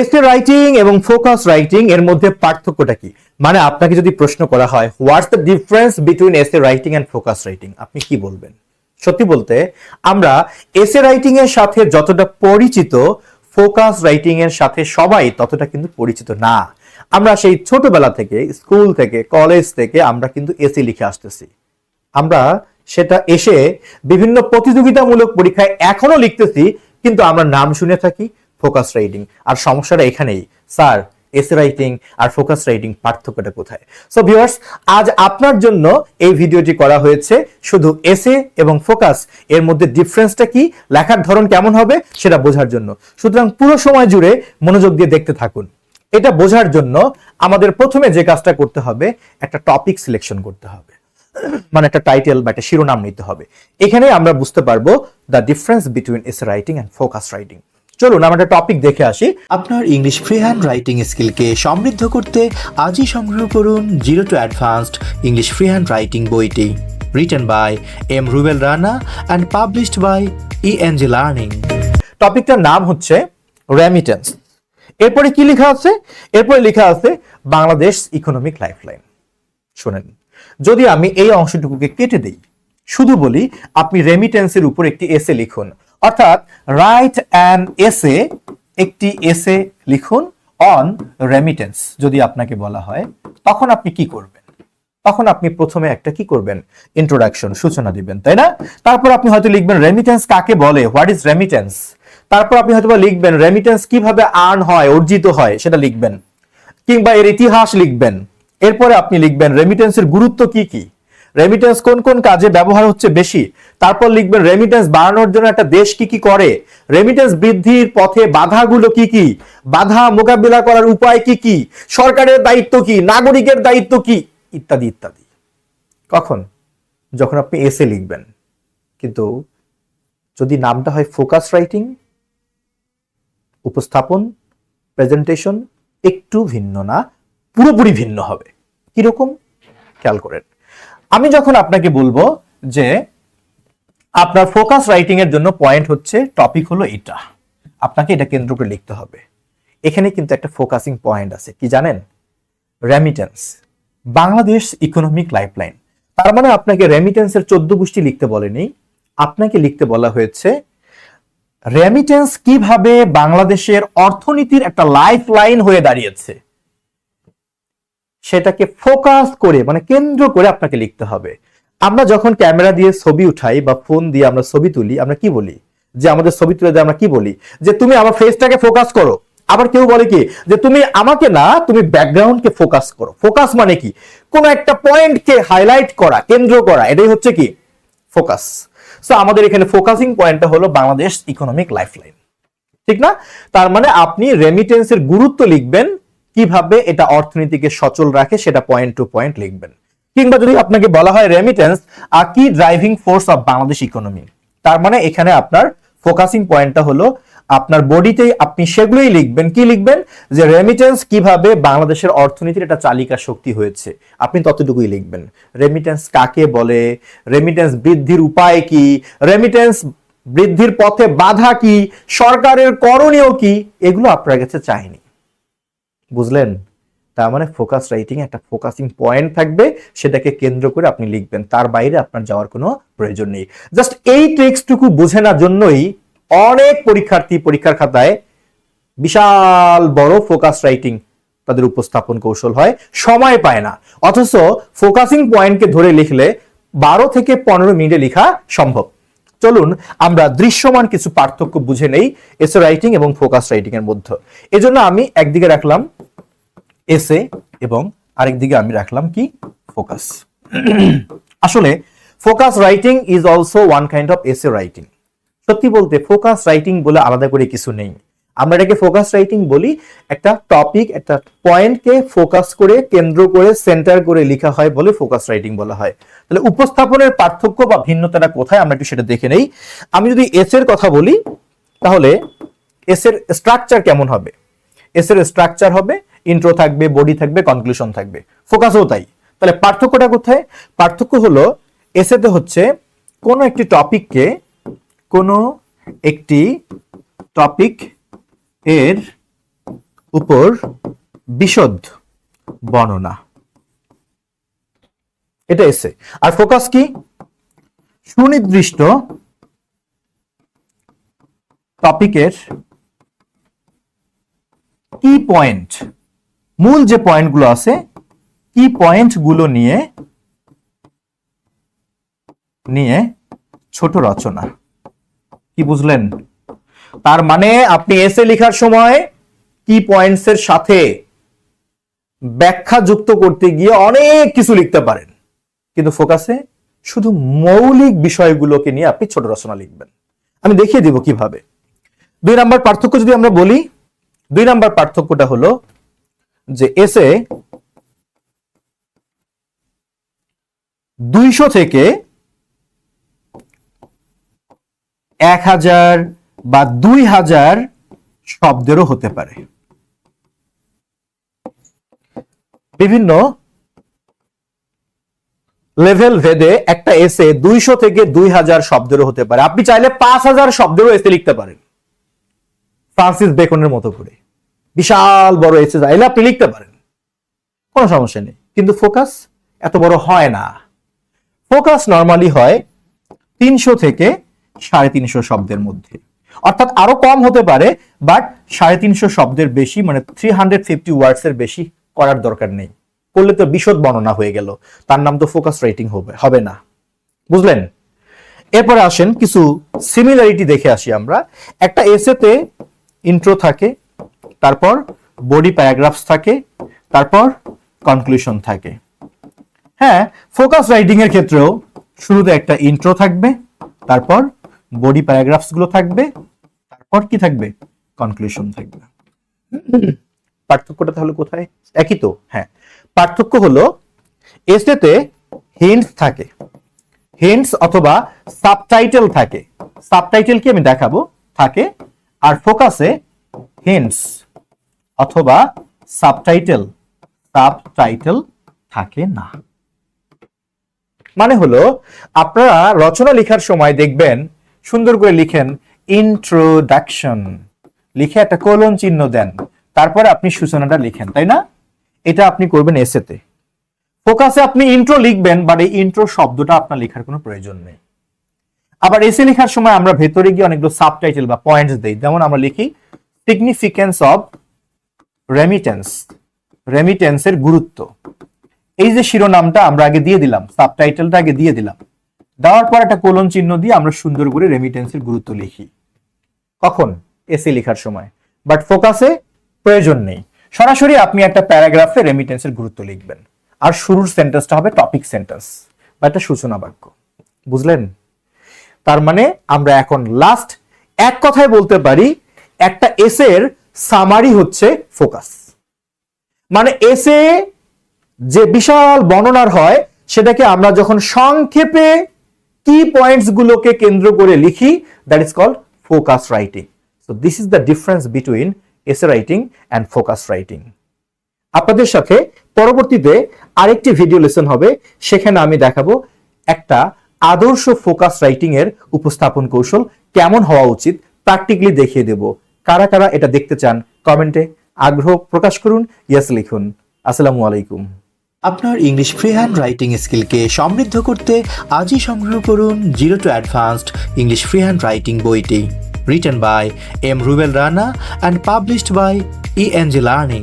Essay writing এবং focus writing এর মধ্যে পার্থক্যটা কি? মানে আপনাকে যদি প্রশ্ন করা হয় what's the difference between essay writing and focus writing আপনি কি বলবেন? সত্যি বলতে, আমরা এসে রাইটিং এর সাথে যতটা পরিচিত ফোকাস রাইটিং এর সাথে সবাই ততটা কিন্তু পরিচিত না। আমরা সেই ছোটবেলা থেকে স্কুল থেকে কলেজ থেকে আমরা কিন্তু এসে লিখে আসতেছি। আমরা সেটা এসে বিভিন্ন প্রতিযোগিতামূলক পরীক্ষায় এখনও লিখতেছি, কিন্তু আমরা নাম শুনে থাকি ফোকাস রাইটিং আর সমস্যাটা এখানেই। স্যার, এসে রাইটিং আর ফোকাস রাইটিং পার্থক্যটা কোথায়? সো ভিউয়ার্স আজ আপনার জন্য এই ভিডিওটি করা হয়েছে শুধু এসে এবং ফোকাস। এর মধ্যে ডিফারেন্সটা কি? লেখার ধরন কেমন হবে? সেটা বোঝার জন্য। সুতরাং পুরো সময় জুড়ে মনোযোগ দিয়ে দেখতে থাকুন। এটা বোঝার জন্য আমাদের প্রথমে যে কাজটা করতে হবে, একটা টপিক সিলেকশন করতে হবে। মানে একটা টাইটেল বা একটা শিরোনাম নিতে হবে। এখানে আমরা বুঝতে পারব the difference between essay writing and focus writing চলুন আমরা একটা টপিক দেখে আসি। আপনার ইংলিশ ফ্রি হ্যান্ড রাইটিং স্কিলকে সমৃদ্ধ করতে আজই সংগ্রহ করুন zero to advanced English free hand writing বইটি। Written by M Rubel Rana and published by E N learning টপিকটার নাম হচ্ছে রেমিটেন্স এরপরে কি লেখা আছে? এরপরে লেখা আছে বাংলাদেশ ইকোনমিক লাইফলাইন শোনেন, যদি আমি এই অংশটুকুকে কেটে দেই, শুধু বলি আপনি রেমিটেন্সের উপর একটি এসে লিখুন। অর্থাৎ রাইট অ্যান এসে একটি এসে লিখুন অন রেমিটেন্স যদি আপনাকে বলা হয়, তখন আপনি কি করবেন? তখন আপনি প্রথমে একটা কি করবেন? ইন্ট্রোডাকশন সূচনা দিবেন, তাই না? তারপর আপনি হয়তো লিখবেন রেমিটেন্স কাকে বলে? হোয়াট ইজ রেমিটেন্স তারপর আপনি হয়তো লিখবেন রেমিটেন্স কীভাবে আর্ন হয়, অর্জিত হয়, সেটা লিখবেন। কিংবা এর ইতিহাস লিখবেন। এরপরে আপনি লিখবেন রেমিটেন্সের গুরুত্ব কি কি? রেমিটেন্স কোন কোন কাজে ব্যবহার হচ্ছে বেশি? তারপর লিখবেন রেমিটেন্স বাড়ানোর জন্য একটা দেশ কি কি করে? রেমিটেন্স বৃদ্ধির পথে বাধাগুলো কি কি? বাধা মোকাবিলা করার উপায় কি কি? সরকারের দায়িত্ব কি? নাগরিকের দায়িত্ব কি? ইত্যাদি ইত্যাদি। কখন? যখন আপনি এসে লিখবেন। কিন্তু যদি নামটা হয় ফোকাস রাইটিং উপস্থাপন প্রেজেন্টেশন একটু ভিন্ন না, পুরোপুরি ভিন্ন হবে। কীরকম? খেয়াল করেন। আমি যখন আপনাকে বলব যে আপনার ফোকাস রাইটিং এর জন্য পয়েন্ট হচ্ছে টপিক হলো এটা। আপনাকে এটা কেন্দ্র করে লিখতে হবে। এখানে কিন্তু একটা ফোকাসিং পয়েন্ট আছে, কি জানেন? রেমিটেন্স বাংলাদেশ ইকোনমিক লাইফলাইন তার মানে আপনাকে রেমিটেন্সের চোদ্দ গোষ্ঠী লিখতে বলেনি। আপনাকে লিখতে বলা হয়েছে রেমিটেন্স কীভাবে বাংলাদেশের অর্থনীতির একটা লাইফ লাইন হয়ে দাঁড়িয়েছে? সেটাকে ফোকাস করে মানে কেন্দ্র করে আপনাকে লিখতে হবে। আমরা যখন ক্যামেরা দিয়ে ছবি উঠাই বা ফোন দিয়ে আমরা ছবি তুলি, আমরা কি বলি? যে আমাদের ছবি তুলে দিয়ে আমরা কি বলি? যে তুমি আমার ফেসটাকে ফোকাস করো। আবার কেউ বলে কি? যে তুমি আমাকে না, তুমি ব্যাকগ্রাউন্ডকে ফোকাস করো। ফোকাস মানে কি? কোন একটা পয়েন্টকে হাইলাইট করা, কেন্দ্র করা, এটাই হচ্ছে কি? ফোকাস সো আমাদের এখানে ফোকাসিং পয়েন্টটা হলো বাংলাদেশ ইকোনমিক লাইফলাইন ঠিক না? তার মানে আপনি রেমিটেন্সের গুরুত্ব লিখবেন কীভাবে এটা অর্থনীতিকে সচল রাখে সেটা পয়েন্ট টু পয়েন্ট লিখবেন। কিংবা যদি আপনাকে বলা হয় রেমিটেন্স আর কি driving force of Bangladesh economy তার মানে এখানে আপনার ফোকাসিং পয়েন্টটা হলো আপনার বডিতে আপনি সেগুলোই লিখবেন। কি লিখবেন? যে রেমিটেন্স কীভাবে বাংলাদেশের অর্থনীতির একটা চালিকা শক্তি হয়েছে। আপনি ততটুকুই লিখবেন। রেমিটেন্স কাকে বলে? রেমিটেন্স বৃদ্ধির উপায় কি? রেমিটেন্স বৃদ্ধির পথে বাধা কি? সরকারের করণীয় কি? এগুলো আপনার কাছে চাইনি। বুঝলেন? তার মানে ফোকাস রাইটিং একটা ফোকাসিং পয়েন্ট থাকবে, সেটাকে কেন্দ্র করে আপনি লিখবেন। তার বাইরে আপনার যাওয়ার কোনো প্রয়োজন নেই। জাস্ট এই ট্রিক্সটুকু বুঝে না জন্যই অনেক পরীক্ষার্থী পরীক্ষার খাতায় বিশাল বড় ফোকাস রাইটিং তাদের উপস্থাপন কৌশল হয়। সময় পায় না। অথচ ফোকাসিং পয়েন্টকে ধরে লিখলে বারো থেকে পনেরো মিনিটে লেখা সম্ভব। চলুন, আমরা দৃশ্যমান কিছু পার্থক্য বুঝে নেই এসে রাইটিং এবং ফোকাস রাইটিং এর মধ্যে। এজন্য আমি একদিকে রাখলাম এসে এবং আরেকদিকে আমি রাখলাম কি? ফোকাস। আসলে focus writing is also one kind of essay writing. সত্যি বলতে ফোকাস রাইটিং বলে আলাদা করে কিছু নেই। আমরা এটাকে ফোকাস রাইটিং বলি, একটা টপিক, একটা পয়েন্টকে ফোকাস করে, কেন্দ্র করে, সেন্টার করে লেখা হয় বলে ফোকাস রাইটিং বলা হয়। তাহলে উপস্থাপনের পার্থক্য বা ভিন্নতাটা কোথায়? আমরা একটু সেটা দেখে নেই। আমি যদি এস এর কথা বলি, তাহলে এস এর স্ট্রাকচার কেমন হবে? এস এর স্ট্রাকচার হবে ইন্ট্রো থাকবে বডি থাকবে কনক্লুশন থাকবে। ফোকাসও তাই। তাহলে পার্থক্যটা কোথায়? পার্থক্য হলো এসেতে হচ্ছে কোনো একটি টপিককে কোনো একটি টপিক এর উপর বিশদ বর্ণনা। এটা এসে আর ফোকাস কি? সুনির্দিষ্ট টপিকের কি পয়েন্ট মূল যে পয়েন্টগুলো আছে, কি পয়েন্টগুলো নিয়ে নিয়ে ছোট রচনা? কি বুঝলেন? তার মানে আপনি এসে লেখার সময় কি পয়েন্টস এর সাথে ব্যাখ্যা যুক্ত করতে গিয়ে অনেক কিছু লিখতে পারেন। কিন্তু ফোকাসে শুধু মৌলিক বিষয়গুলোকে নিয়ে আপনি ছোট রচনা লিখবেন। আমি দেখিয়ে দিব কীভাবে। দুই নাম্বার পার্থক্য যদি আমরা বলি দুই নাম্বার পার্থক্যটা হলো যে এসে দুইশো থেকে এক হাজার বা দুই হাজার শব্দেরও হতে পারে। বিভিন্ন লেভেল ভেদে একটা এসে দুইশো থেকে দুই হাজার শব্দেরও হতে পারে। আপনি চাইলে পাঁচ হাজার শব্দেরও এসে লিখতে পারেন। ফ্রান্সিস বেকনের মতো করে। বিশাল বড় এসে চাইলে আপনি লিখতে পারেন। কোনো সমস্যা নেই। কিন্তু ফোকাস এত বড় হয় না। ফোকাস নর্মালি হয় তিনশো থেকে সাড়ে তিনশো শব্দের মধ্যে। অর্থাৎ আরও কম হতে পারে, বাট সাড়ে তিনশো শব্দের বেশি মানে থ্রি হান্ড্রেড ফিফটি ওয়ার্ডস এর বেশি করার দরকার নেই। করলে তো বিশদ বর্ণনা হয়ে গেল। তার নাম তো ফোকাস রাইটিং হবে হবে না। বুঝলেন? এরপরে আসেন কিছু সিমিলারিটি দেখে আসি আমরা। একটা এসেতে ইন্ট্রো থাকে, তারপর বডি প্যারাগ্রাফস থাকে, তারপর কনক্লুশন থাকে। হ্যাঁ ফোকাস রাইটিং এর ক্ষেত্রেও শুরুতে একটা ইন্ট্রো থাকবে, তারপর বডি প্যারাগ্রাফসগুলো থাকবে, তারপর কি থাকবে? কনক্লুশন থাকবে। পার্থক্যটা তাহলে কোথায়? একই তো? হ্যাঁ। পার্থক্য হলো এসেতে হিন্টস থাকে। হিন্টস অথবা সাবটাইটেল থাকে। সাবটাইটেল কি আমি দেখাবো? থাকে আর ফোকাসে হিন্টস অথবা সাবটাইটেল সাবটাইটেল থাকে না। মানে হলো, আপনারা রচনা লেখার সময় দেখবেন, সুন্দর করে লিখেন ইন্ট্রোডাকশন লিখে একটা কোলন চিহ্ন দেন, তারপরে আপনি সূচনাটা লিখেন, তাই না? এটা আপনি করবেন এসেতে ফোকাসে আপনি ইন্ট্রো লিখবেন বাট এই ইন্ট্রো শব্দটা আপনার লেখার কোনো প্রয়োজন নেই। আবার এসে লেখার সময় আমরা ভেতরে গিয়ে অনেকগুলো সাবটাইটেল বা পয়েন্টস দেই। যেমন আমরা লিখি সিগনিফিকেন্স অফ রেমিটেন্স রেমিটেন্সের গুরুত্ব। এই যে শিরোনামটা আমরা আগে দিয়ে দিলাম সাবটাইটেলটা আগে দিয়ে দিলাম, দেওয়ার পর একটা কোলন চিহ্ন দিয়ে আমরা সুন্দর করে রেমিটেন্সের গুরুত্ব লিখি। কখন? এসে লেখার সময়। বাট ফোকাসে প্রয়োজন নেই। সরাসরি আপনি একটা প্যারাগ্রাফে রেমিটেন্সের গুরুত্ব লিখবেন। আর শুরুর সেন্টেন্সটা হবে টপিক সেন্টেন্স বা একটা সূচনা বাক্য। বুঝলেন? তার মানে আমরা এখন লাস্ট এক কথায় বলতে পারি, একটা এসের সামারি হচ্ছে ফোকাস মানে এসে যে বিশাল বর্ণনার হয়, সেটাকে আমরা যখন সংক্ষেপে কি পয়েন্টস গুলোকে কেন্দ্র করে লিখি that is called focus writing so this is the difference between essay writing and focus writing আপনাদের সাথে পরবর্তীতে আরেকটি ভিডিও লেসন হবে, সেখানে আমি দেখাবো একটা আদর্শ ফোকাস রাইটিং এর উপস্থাপন কৌশল কেমন হওয়া উচিত প্র্যাকটিক্যালি দেখিয়ে দেব। কারা কারা এটা দেখতে চান কমেন্টে আগ্রহ প্রকাশ করুন, ইয়েস লিখুন। আসসালামু আলাইকুম। আপনার ইংলিশ ফ্রি হ্যান্ড রাইটিং স্কিলকে সমৃদ্ধ করতে আজই সংগ্রহ করুন zero to advanced English free hand writing বইটি। By M Rubel Rana and published by E N G learning